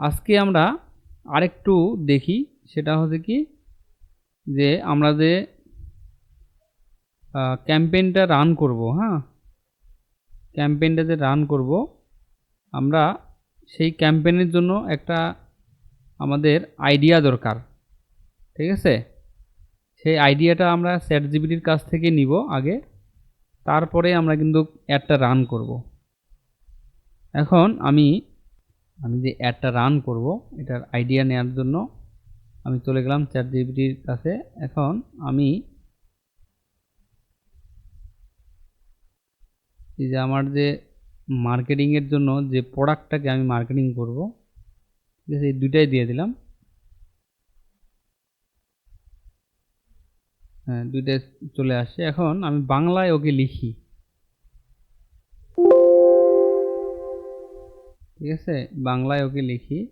আজকে আমরা আরেকটু দেখি, সেটা হচ্ছে কি যে আমরা যে ক্যাম্পেইনটা রান করব হ্যাঁ? ক্যাম্পেইনটা যে রান করব, আমরা সেই ক্যাম্পেইনের জন্য একটা আমাদের আইডিয়া দরকার, ঠিক আছে? সেই আইডিয়াটা আমরা চ্যাট জিবিটির কাছ থেকে নিব আগে, তারপরে আমরা কিন্তু অ্যাডটা রান করব। এখন আমি আমি যে অ্যাডটা রান করব, এটার আইডিয়া নেওয়ার জন্য আমি চলে গেলাম চ্যাট জিবিটির কাছে। এখন আমি এই যে আমার যে মার্কেটিংয়ের জন্য যে প্রোডাক্টটাকে আমি মার্কেটিং করব, ঠিক আছে? এই দুইটাই দিয়ে দিলাম। হ্যাঁ দুইটাই চলে আসছে এখন আমি বাংলায় ওকে লিখি। ঠিক আছে? বাংলায় ওকে লিখি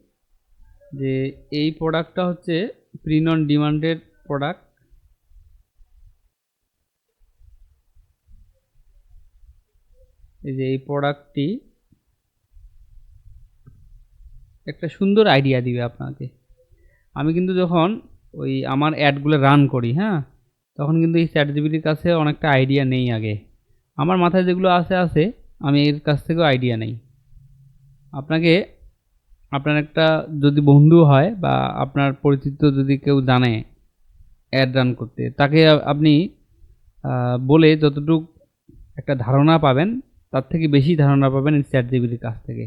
যে, এই প্রোডাক্টটা হচ্ছে প্রিন অন ডিমান্ডের প্রোডাক্ট এই যে, এই প্রোডাক্টটি একটা সুন্দর আইডিয়া দিবে আপনাকে। আমি কিন্তু যখন ওই আমার অ্যাডগুলো রান করি হ্যাঁ? তখন কিন্তু এই চ্যাট জিবিটির কাছে অনেকটা আইডিয়া নেই আগে। আমার মাথায় যেগুলো আছে আছে আমি এর কাছ থেকেও আইডিয়া নেই। আপনাকে আপনার একটা যদি বন্ধু হয় বা আপনার পরিচিত যদি কেউ জানে অ্যাড রান করতে, তাকে আপনি বলে যতটুক একটা ধারণা পাবেন, তার থেকে বেশি ধারণা পাবেন এই চ্যাট জিবিটির কাছ থেকে।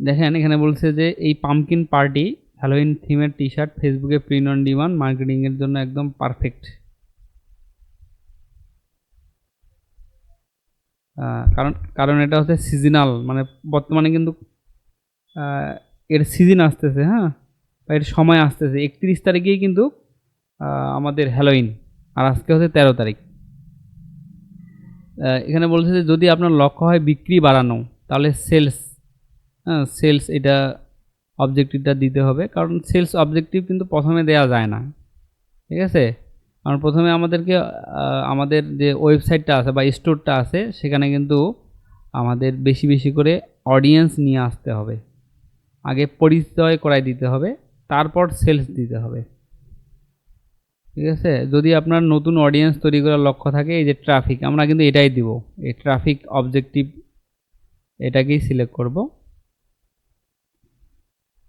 দেখেন, এখানে বলছে যে এই পামকিন পার্টি হ্যালোইন থিমের টি শার্ট ফেসবুকে প্রিন্ট অন ডিমান্ড মার্কেটিংয়ের জন্য একদম পারফেক্ট কারণ কারণ এটা হচ্ছে সিজনাল মানে বর্তমানে কিন্তু এর সিজন আসতেছে হ্যাঁ? বা এর সময় আসতেছে। একত্রিশ তারিখেই কিন্তু আমাদের হ্যালোইন আর আজকে হচ্ছে তেরো তারিখ। এখানে বলছে যে যদি আপনার লক্ষ্য হয় বিক্রি বাড়ানো, তাহলে সেলস হ্যাঁ সেলস এটা অবজেক্টিভটা দিতে হবে। কারণ সেলস অবজেক্টিভ কিন্তু প্রথমে দেওয়া যায় না। ঠিক আছে? কারণ প্রথমে আমাদেরকে আমাদের যে ওয়েবসাইটটা আছে বা স্টোরটা আছে, সেখানে কিন্তু আমাদের বেশি বেশি করে অডিয়েন্স নিয়ে আসতে হবে। আগে পরিচয় করাই দিতে হবে, তারপর সেলস দিতে হবে। ঠিক আছে? যদি আপনার নতুন অডিয়েন্স তৈরি করার লক্ষ্য থাকে, এই যে ট্রাফিক আমরা কিন্তু এটাই দিব। এই ট্রাফিক অবজেক্টিভ এটাকেই সিলেক্ট করব।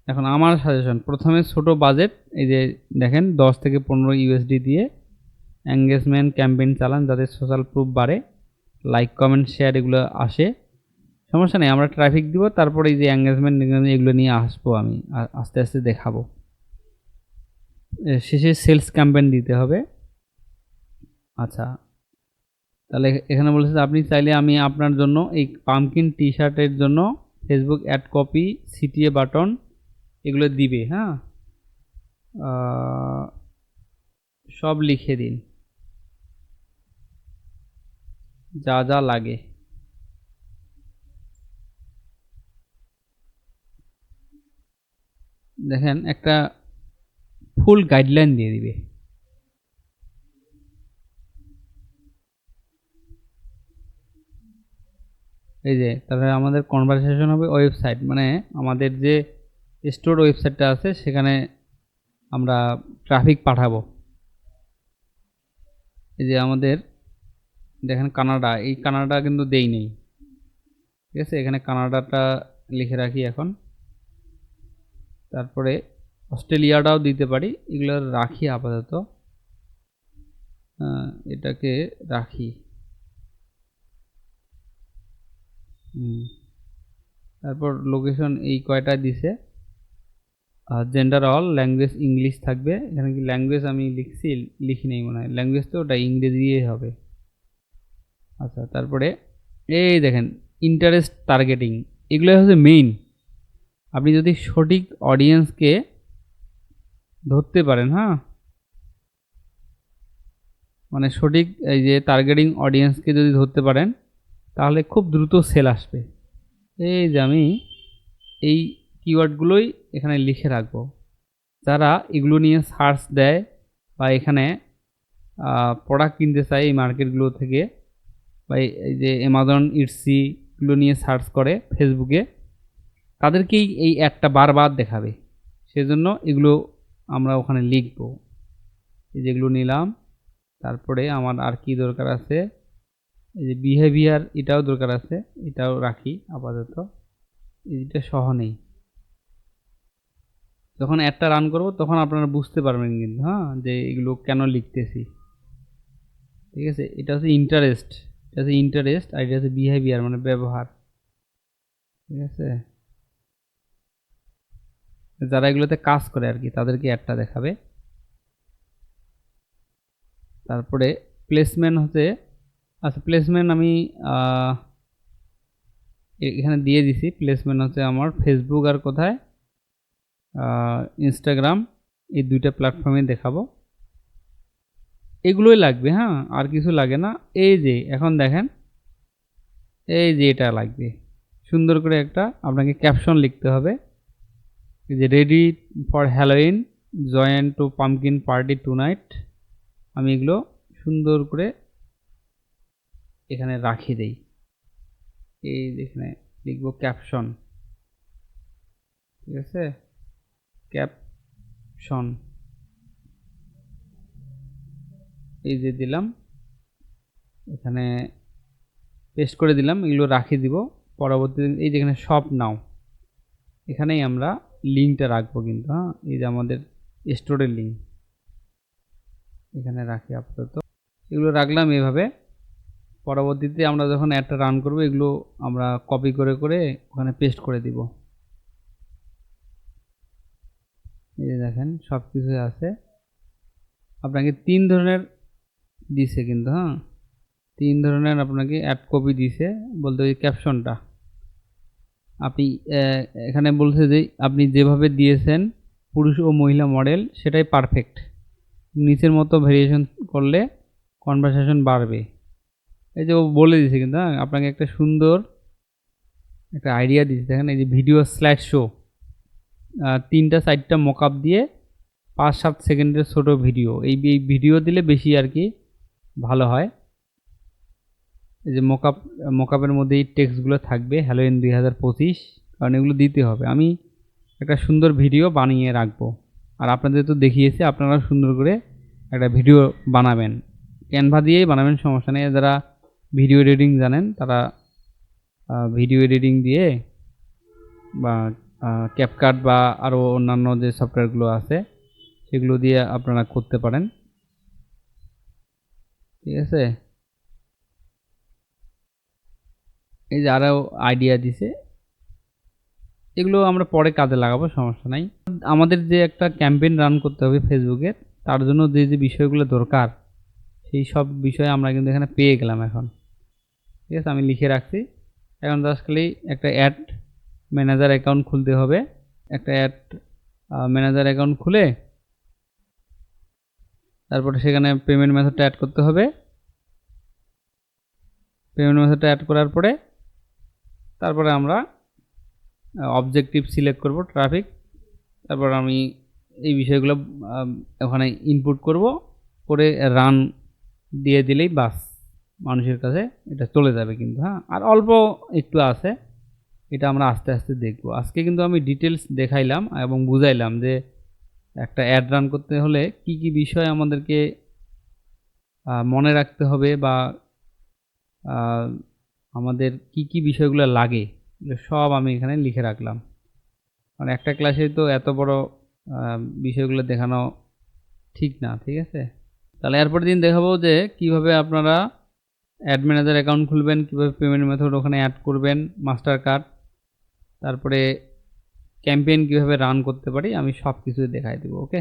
এখন আমার সাজেশন প্রথমে ছোট বাজেট এই যে দেখেন, দশ থেকে পনেরো ইউএসডি দিয়ে এঙ্গেজমেন্ট ক্যাম্পেইন চালান যাতে সোশ্যাল প্রুফ বাড়ে লাইক কমেন্ট শেয়ার এগুলো আসে। সমস্যা নেই, আমরা ট্রাফিক দিব, তারপরে এই যে এঙ্গেজমেন্ট এগুলো নিয়ে আসব আমি আস্তে আস্তে দেখাবো। শেষে সেলস ক্যাম্পেইন দিতে হবে। আচ্ছা তাহলে এখানে বলেছে আপনি চাইলে আমি আপনার জন্য এই পামকিন টি শার্টের জন্য Facebook ad copy CTA button এগুলো দিবে হ্যাঁ? সব লিখে দিন। যা যা লাগে। দেখেন, একটা ফুল গাইডলাইন দিয়ে দিবে। এই যে, তারপরে আমাদের কনভারসেশন হবে ওয়েবসাইট মানে আমাদের যে স্টোর ওয়েবসাইটটা আছে, সেখানে আমরা ট্রাফিক পাঠাবো। এই যে আমাদের দেখেন কানাডা, এই কানাডা কিন্তু দেই নেই। ঠিক আছে, এখানে কানাডাটা লিখে রাখি এখন। তারপরে অস্ট্রেলিয়াটাও দিতে পারি, এগুলো রাখি আপাতত। এটাকে রাখি। তারপর লোকেশন এই কয়টা দিছে? আর জেন্ডার অল ল্যাঙ্গুয়েজ ইংলিশ থাকবে। এখানে কি ল্যাঙ্গুয়েজ আমি লিখছি? লিখি নেই মনে হয়। ল্যাঙ্গুয়েজ তো ওটা ইংরেজিই হবে। আচ্ছা তারপরে এই দেখেন ইন্টারেস্ট টার্গেটিং এগুলো হচ্ছে মেইন আপনি যদি সঠিক অডিয়েন্সকে ধরতে পারেন হ্যাঁ? মানে সঠিক এই যে টার্গেটিং অডিয়েন্সকে যদি ধরতে পারেন, তাহলে খুব দ্রুত সেল আসবে। এই যে আমি এই কিওয়ার্ডগুলোই এখানে লিখে রাখব। যারা এগুলো নিয়ে সার্চ দেয় বা এখানে প্রোডাক্ট কিনতে চায় এই মার্কেটগুলো থেকে বা এই যে অ্যামাজন ইটসি নিয়ে সার্চ করে ফেসবুকে তাদেরকেই এই অ্যাডটা বারবার দেখাবে। সেজন্য এগুলো আমরা ওখানে লিখব। যেগুলো নিলাম। তারপরে আমার আর কি দরকার আছে? এই যে বিহেভিয়ার এটাও দরকার আছে। এটাও রাখি আপাতত। এটা সহ নেই। যখন অ্যাডটা রান করব তখন আপনারা বুঝতে পারবেন কিন্তু হ্যাঁ? যে এগুলো কেন লিখতেছি। ঠিক আছে? এটা হচ্ছে ইন্টারেস্ট এটা হচ্ছে ইন্টারেস্ট আর এটা হচ্ছে বিহেভিয়ার মানে ব্যবহার। ঠিক আছে? যারা এগুলোতে কাজ করে আর কি, তাদেরকে অ্যাডটা দেখাবে। তারপরে প্লেসমেন্ট হচ্ছে আচ্ছা প্লেসমেন্ট আমি এখানে দিয়ে দিছি। প্লেসমেন্ট হচ্ছে আমার ফেসবুক আর কোথায়? ইনস্টাগ্রাম এই দুইটা প্ল্যাটফর্মে দেখাবো। এগুলোই লাগবে হ্যাঁ? আর কিছু লাগে না। এই যে, এখন দেখেন। এই যে, এটা লাগবে। সুন্দর করে একটা আপনাকে ক্যাপশন লিখতে হবে। যে ready for Halloween join to pumpkin party tonight আমি এগুলো সুন্দর করে এখানে রাখি দেই। এই এখানে লিখব ক্যাপশন ঠিক আছে? ক্যাপশন এই যে দিলাম, এখানে পেস্ট করে দিলাম, এগুলো রাখিয়ে দিব। পরবর্তী এই যেখানে সব নাও এখানেই আমরা লিঙ্কটা রাখব কিন্তু হ্যাঁ? এই যে আমাদের স্টোরের লিঙ্ক এখানে রাখি আপাতত। এগুলো রাখলাম এভাবে। পরবর্তীতে আমরা যখন অ্যাডটা রান করব, এগুলো আমরা কপি করে করে ওখানে পেস্ট করে দিব। এই দেখেন সব কিছু আছে। আপনাকে তিন ধরনের দিছে কিন্তু হ্যাঁ? তিন ধরনের আপনাকে অ্যাড কপি দিছে, বলতে ওই ক্যাপশনটা আপনি এখানে বলছে যে, আপনি যেভাবে দিয়েছেন, পুরুষ ও মহিলা মডেল সেটাই পারফেক্ট নিচের মতো ভেরিয়েশন করলে কনভারসেশন বাড়বে। এই যে ও বলে দিছে কিন্তু হ্যাঁ? আপনাকে একটা সুন্দর একটা আইডিয়া দিয়েছে দেখেন, এই যে ভিডিও স্ল্যাড শো তিনটা চারটা মকআপ দিয়ে পাঁচ সাত সেকেন্ডের ছোট ভিডিও এই ভিডিও দিলে বেশি আর কি ভালো হয়। এই যে মকআপ মকআপের মধ্যে এই টেক্সটগুলো থাকবে হ্যালোইন দুই হাজার পঁচিশ, কারণ এগুলো দিতে হবে। আমি একটা সুন্দর ভিডিও বানিয়ে রাখব। আর আপনাদের তো দেখিয়েছি আপনারা সুন্দর করে একটা ভিডিও বানাবেন। ক্যানভা দিয়েই বানাবেন, সমস্যা নেই। যারা ভিডিও এডিটিং জানেন, তারা ভিডিও এডিটিং দিয়ে বা ক্যাপকাট বা আরও অন্যান্য যে সফটওয়্যারগুলো আছে, সেগুলো দিয়ে আপনারা করতে পারেন। ঠিক আছে? এই যে আরও আইডিয়া দিছে। এগুলো আমরা পরে কাজে লাগাবো, সমস্যা নাই। আমাদের যে একটা ক্যাম্পেইন রান করতে হবে ফেসবুকে তার জন্য যে যে বিষয়গুলো দরকার, সেই সব বিষয় আমরা কিন্তু এখানে পেয়ে গেলাম এখন। ঠিক আছে? আমি লিখে রাখছি। এখন জাস্ট খালি একটা অ্যাড ম্যানেজার অ্যাকাউন্ট খুলতে হবে। একটা অ্যাড ম্যানেজার অ্যাকাউন্ট খুলে তারপরে সেখানে পেমেন্ট মেথডটা অ্যাড করতে হবে। পেমেন্ট মেথডটা অ্যাড করার পরে তারপরে আমরা অবজেক্টিভ সিলেক্ট করব ট্রাফিক তারপর আমি এই বিষয়গুলো ওখানে ইনপুট করব, করে রান দিয়ে দিলেই বাস, মানুষের কাছে এটা চলে যাবে কিন্তু হ্যাঁ? আর অল্প একটু আছে, এটা আমরা আস্তে আস্তে দেখব। আজকে কিন্তু আমি ডিটেলস দেখাইলাম এবং বুঝাইলাম যে একটা অ্যাড রান করতে হলে কি কি বিষয় আমাদেরকে মনে রাখতে হবে বা আমাদের কি কি বিষয়গুলো লাগে সব আমি এখানে লিখে রাখলাম। কারণ একটা ক্লাসে তো এত বড় বিষয়গুলো দেখানো ঠিক না, ঠিক আছে? তাহলে এরপর দিন দেখাবো যে কীভাবে আপনারা অ্যাড ম্যানেজার অ্যাকাউন্ট খুলবেন, কীভাবে পেমেন্ট মেথড ওখানে অ্যাড করবেন মাস্টার কার্ড তারপরে ক্যাম্পেইন কীভাবে রান করতে পারি আমি সব কিছু দেখাই দেবো ওকে